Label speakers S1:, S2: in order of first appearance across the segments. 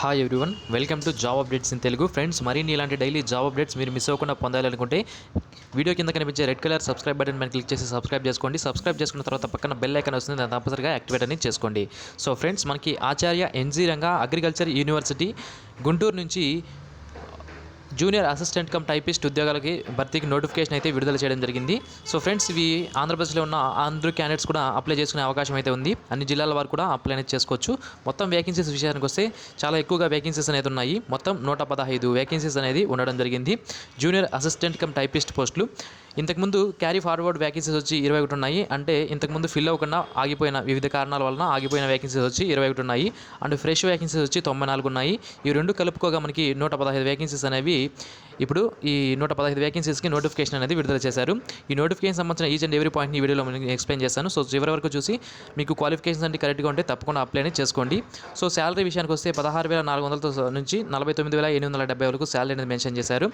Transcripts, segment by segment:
S1: Hi everyone welcome to job updates in Telugu friends మరిన్ని ఇలాంటి daily job updates మీరు miss అవ్వకుండా పొందాలనుకుంటే వీడియో కింద కనిపించే రెడ్ కలర్ సబ్స్క్రైబ్ బటన్ మీద క్లిక్ చేసి సబ్స్క్రైబ్ చేసుకోండి. సబ్స్క్రైబ్ చేసుకున్న తర్వాత పక్కన బెల్ ఐకన్ వస్తుంది. దాని తప్పనిసరిగా యాక్టివేట్ అని చేసుకోండి. సో ఫ్రెండ్స్ మనకి Acharya NG Ranga agriculture university Guntur నుంచి జూనియర్ అసిస్టెంట్ కమ్ టైపిస్ట్ ఉద్యోగాలకి భర్తీకి నోటిఫికేషన్ అయితే విడుదల చేయడం జరిగింది. సో ఫ్రెండ్స్ ఇవి ఆంధ్రప్రదేశ్లో ఉన్న అందరూ క్యాండిడేట్స్ కూడా అప్లై చేసుకునే అవకాశం అయితే ఉంది. అన్ని జిల్లాల వారు కూడా అప్లై అనేది చేసుకోవచ్చు. మొత్తం వేకెన్సీస్ విషయానికి వస్తే చాలా ఎక్కువగా వేకెన్సీస్ అనేది ఉన్నాయి. మొత్తం నూట పదహైదు వేకెన్సీస్ అనేది ఉండడం జరిగింది. జూనియర్ అసిస్టెంట్ కమ్ టైపిస్ట్ పోస్టులు ఇంతకుముందు క్యారీ ఫార్వర్డ్ వేకెన్సీస్ వచ్చి ఇరవై ఒకటి ఉన్నాయి. అంటే ఇంతకుముందు ఫిల్ అవ్వకుండా ఆగిపోయిన వివిధ కారణాల వలన ఆగిపోయిన వేకెన్సీస్ వచ్చి ఇరవై ఒకటి ఉన్నాయి. అండ్ ఫ్రెష్ వేకెన్సీస్ వచ్చి తొంభై నాలుగు ఉన్నాయి. ఈ రెండు కలుపుకోగా మనకి నూట పదహైదు వేకెన్సీస్ అనేవి ఇప్పుడు ఈ నూట పదహైదు వ్యాకెన్సీస్కి నోటిఫికేషన్ అనేది విడుదల చేశారు. ఈ నోటిఫికేషన్ సంబంధించిన ఈచ్ అండ్ ఎవరీ పాయింట్ని ఈ వీడియోలో నేను ఎక్స్ప్లెయిన్ చేస్తాను. సో చివరి వరకు చూసి మీకు క్వాలిఫికేషన్స్ అంటే కరెక్ట్గా ఉంటే తప్పకుండా అప్లై అనేది చేసుకోండి. సో శాలరీ విషయానికి వస్తే పదహారు వేల నాలుగు వందలతో నుంచి నలభై తొమ్మిది వేల ఎనిమిది వందల డెబ్బై వరకు శాలరీ అనేది మెన్షన్ చేశారు.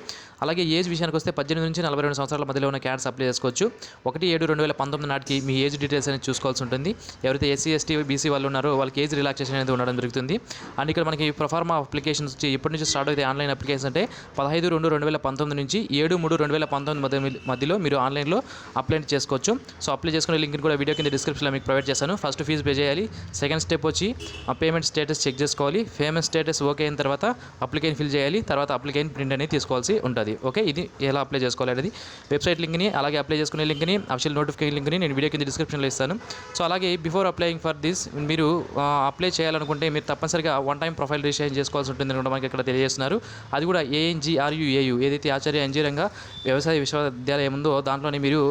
S1: అలాగే ఏజ్ విషయానికి వస్తే పద్దెనిమిది నుంచి నలభై రెండు సంవత్సరాల మధ్యలో ఉన్న క్యాడ్స్ అప్లై చేసుకోవచ్చు. ఒకటి ఏడు రెండు వేల పంతొమ్మిది నాటికి మీ ఏజ్ డీటెయిల్స్ అనేది చూసుకోవాల్సి ఉంటుంది. ఎవరైతే ఎస్సీ ఎస్టీ బీసీ వాళ్ళు ఉన్నారో వాళ్ళకి ఏజ్ రిలాక్సేషన్ అనేది ఉండడం జరుగుతుంది. అండ్ ఇక్కడ మనకి ప్రొఫార్మా అప్లికేషన్స్ వచ్చి ఇప్పటి నుంచి స్టార్ట్ అయితే ఆన్లైన్ అప్లికేషన్ అంటే పదహైదు రెండు రెండు వేల పంతొమ్మిది నుంచి ఏడు మూడు రెండు వేల పంతొమ్మిది మధ్య మధ్యలో మీరు ఆన్లైన్లో అప్లై చేసుకోవచ్చు. సో అప్లై చేసుకునే లింక్ కూడా వీడియో కింద డిస్క్రిప్షన్లో మీకు ప్రొవైడ్ చేస్తాను. ఫస్ట్ ఫీజు పే చేయాలి. సెకండ్ స్టెప్ వచ్చి ఆ పేమెంట్ స్టేటస్ చెక్ చేసుకోవాలి. పేమెంట్ స్టేటస్ ఓకే అయిన తర్వాత అప్లికేషన్ ఫిల్ చేయాలి. తర్వాత అప్లికేషన్ ప్రింట్ అనేది తీసుకోవాల్సి ఉంటుంది. ఓకే? ఇది ఎలా అప్లై చేసుకోవాలి అనేది వెబ్సైట్ లింక్ని అలాగే అప్లై చేసుకునే లింక్ని అఫిషియల్ నోటిఫికేషన్ లింక్ని నేను వీడియో కింద డిస్క్రిప్షన్లో ఇస్తాను. సో అలాగే బిఫోర్ అప్లయింగ్ ఫర్ దిస్ మీరు అప్లై చేయాలనుకుంటే మీరు తప్పనిసరిగా వన్ టైం ప్రొఫైల్ రిజిస్ట్రేషన్ చేసుకోవాల్సి ఉంటుంది కూడా మనకి ఇక్కడ తెలియజేస్తున్నారు. అది కూడా ఏఎన్జిఆర్యుఏయు ఏదైతే ఆచార్య ఎంజీరంగా వ్యవసాయ విశ్వవిద్యాలయం ఉందో దాంట్లోనే మీరు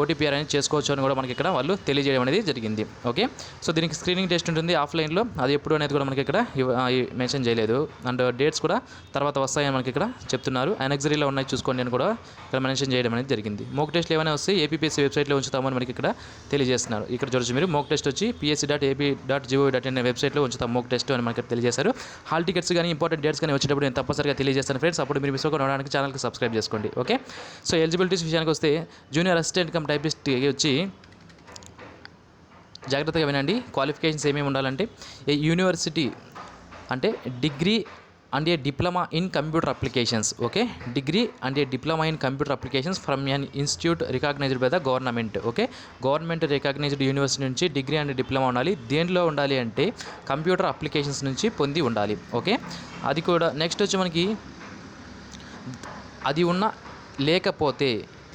S1: ఓటీపీఆర్ అనేది చేసుకోవచ్చు అని కూడా మనకి ఇక్కడ వాళ్ళు తెలియజేయడం అనేది జరిగింది. ఓకే? సో దీనికి స్క్రీనింగ్ టెస్ట్ ఉంటుంది ఆఫ్లైన్లో. అది ఎప్పుడు అనేది కూడా మనకి ఇక్కడ మెన్షన్ చేయలేదు. అండ్ డేట్స్ కూడా తర్వాత వస్తాయని మనకి ఇక్కడ చెప్తున్నారు. అనగ్జరీలో ఉన్నాయి చూసుకోండి అని కూడా ఇక్కడ మెన్షన్ చేయడం అనేది జరిగింది. మోక్ టెస్ట్లు ఏమైనా వస్తే ఏపీఎస్సీ వెబ్సైట్లో ఉంచుతామని మనకి ఇక్కడ తెలియజేస్తున్నారు. ఇక్కడ చూడొచ్చు మీరు. మోక్ టెస్ట్ వచ్చి PSC dot AP dot GO dot in వెబ్సైట్లో ఉంచుతాం మోక్ టెస్ట్ అని మనకి తెలియజేశారు. హాల్ టికెట్స్ కానీ ఇంపార్టెంట్ డేట్స్ కానీ వచ్చేటప్పుడు నేను తప్పనిసరిగా తెలియజేస్తాను. ఫ్రెండ్స్ అప్పుడు మీరు మిస్ అవ్వడానికి ఛానల్కి సబ్స్క్రైబ్ చేసుకోండి. ఓకే? సో ఎలిజిబిలిటీస్ విషయానికి వస్తే జూనియర్ అసిస్టెంట్ కమ్ టైపిస్ట్ వచ్చి జాగ్రత్తగా వినండి. క్వాలిఫికేషన్స్ ఏమేమి ఉండాలంటే ఏ యూనివర్సిటీ అంటే degree and a diploma in computer applications okay? Degree and a diploma in computer applications from an institute recognized by the government okay? Government recognized university నుంచి degree and diploma ఉండాలి. దేంట్లో ఉండాలి అంటే computer applications నుంచి పొంది ఉండాలి okay? అది కూడా నెక్స్ట్ వచ్చి మనకి అది ఉన్న లేకపోతే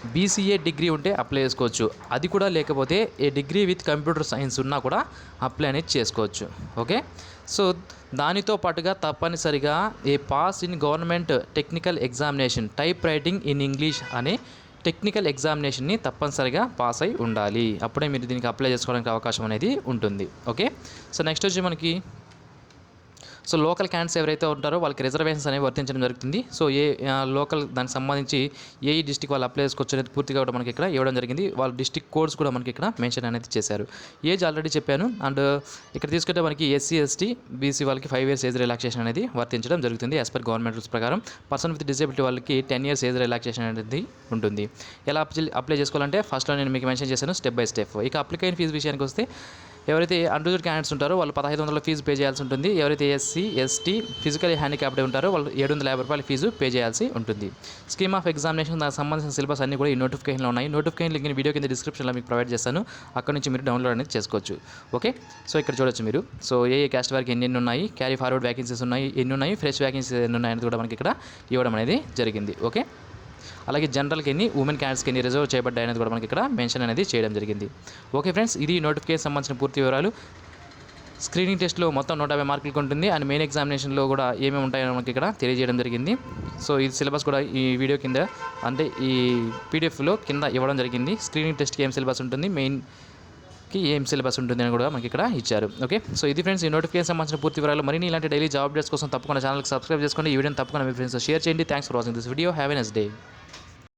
S1: బీసీఏ డిగ్రీ ఉంటే అప్లై చేసుకోవచ్చు. అది కూడా లేకపోతే ఏ డిగ్రీ విత్ కంప్యూటర్ సైన్స్ ఉన్నా కూడా అప్లై అనేది చేసుకోవచ్చు. ఓకే? సో దానితో పాటుగా తప్పనిసరిగా a pass in government technical examination type writing in English అనే టెక్నికల్ ఎగ్జామినేషన్ని తప్పనిసరిగా పాస్ అయి ఉండాలి. అప్పుడే మీరు దీనికి అప్లై చేసుకోవడానికి అవకాశం అనేది ఉంటుంది. ఓకే? సో నెక్స్ట్ వచ్చి మనకి సో లోకల్ క్యాండిడేట్స్ ఎవరైతే ఉంటారో వాళ్ళకి రిజర్వేషన్స్ అనేవి వర్తించడం జరుగుతుంది. సో ఏ లోకల్ దానికి సంబంధించి ఏ డిస్టిక్ వాళ్ళు అప్లై చేసుకోవచ్చు అనేది పూర్తిగా కూడా మనకి ఇక్కడ ఇవ్వడం జరిగింది. వాళ్ళ డిస్టిక్ కోడ్స్ కూడా మనకి ఇక్కడ మెన్షన్ అనేది చేశారు. ఏజ్ ఆల్రెడీ చెప్పాను. అండ్ ఇక్కడ తీసుకుంటే మనకి ఎస్సీ ఎస్టీ బీసీ వాళ్ళకి ఫైవ్ ఇయర్స్ ఏజ్ రిలాక్సేషన్ అనేది వర్తించడం జరుగుతుంది యాజ్ పర్ గవర్నమెంట్ రూల్స్ ప్రకారం. పర్సన్ విత్ డిజబిలిటీ వాళ్ళకి టెన్ ఇయర్స్ ఏజ్ రిలాక్సేషన్ అనేది ఉంటుంది. ఎలా అప్లై చేసుకోవాలంటే ఫస్ట్లో నేను మీకు మెన్షన్ చేశాను స్టెప్ బై స్టెప్ ఇక అప్లికేషన్ ఫీజు విషయానికి వస్తే ఎవరైతే అన్రిజర్వ్ క్యాండిడేట్స్ ఉంటారో వాళ్ళు పదహైదు వందల ఫీజు పే చేయాల్సి ఉంటుంది. ఎవరైతే ఎస్సీ ఎస్టీ ఫిజికల్ హ్యాండిక్యాప్డ్ ఉంటారో వాళ్ళు ఏడు వందల యాభై రూపాయల ఫీజు పే చేయాల్సి ఉంటుంది. స్కీమ్ ఆఫ్ ఎగ్జామినేషన్ దానికి సంబంధించిన సిలబస్ అన్ని కూడా ఈ నోటిఫికేషన్లో ఉన్నాయి. నోటిఫికేషన్ లింక్ వీడియో కింద డిస్క్రిప్షన్లో మీకు ప్రొవైడ్ చేస్తాను. అక్కడ నుంచి మీరు డౌన్లోడ్ అనేది చేసుకోవచ్చు. ఓకే సో ఇక్కడ చూడొచ్చు మీరు. సో ఏ ఏ క్యాస్ట్ వారికి ఎన్ని ఎన్ని ఉన్నాయి? క్యారీ ఫార్వర్డ్ వ్యాకెన్సీస్ ఉన్నాయి ఎన్ని ఉన్నాయి? ఫ్రెష్ వ్యాకెన్సీస్ ఎన్ని ఉన్నాయి అనేది కూడా మనకి ఇక్కడ ఇవ్వడం అనేది జరిగింది. ఓకే అలాగే జనరల్కి ఎన్ని ఉమెన్ క్యాండిడేట్స్కి ఎన్ని రిజర్వ్ చేయబడ్డాయి అనేది కూడా మనకి ఇక్కడ మెన్షన్ అనేది చేయడం జరిగింది. ఓకే ఫ్రెండ్స్ ఇది నోటిఫికేషన్ సంబంధించిన పూర్తి వివరాలు. స్క్రీనింగ్ టెస్ట్లో మొత్తం నూట యాభై మార్కులకు ఉంటుంది. అండ్ మెయిన్ ఎగ్జామినేషన్లో కూడా ఏమేమి ఉంటాయో మనకి ఇక్కడ తెలియజేయడం జరిగింది. సో ఈ సిలబస్ కూడా ఈ వీడియో కింద అంటే ఈ పీడిఎఫ్లో కింద ఇవ్వడం జరిగింది. స్క్రీనింగ్ టెస్ట్కి ఏం సిలబస్ ఉంటుంది మెయిన్కి ఏం సిలబస్ ఉంటుంది అని కూడా మనకి ఇక్కడ ఇచ్చారు. ఓకే? సో ఇది ఫ్రెండ్స్ ఈ నోటిఫికేషన్ సంబంధించిన పూర్తి వివరాలు. మరిన్ని ఇలాంటి డైలీ జాబ్ అప్డేట్స్ కోసం తప్పకుండా ఛానల్కి సబ్స్క్రైబ్ చేసుకోండి ఈ వీడియోని తప్పకుండా మీ ఫ్రెండ్స్ షేర్ చేయండి. Thanks for watching this video have a nice day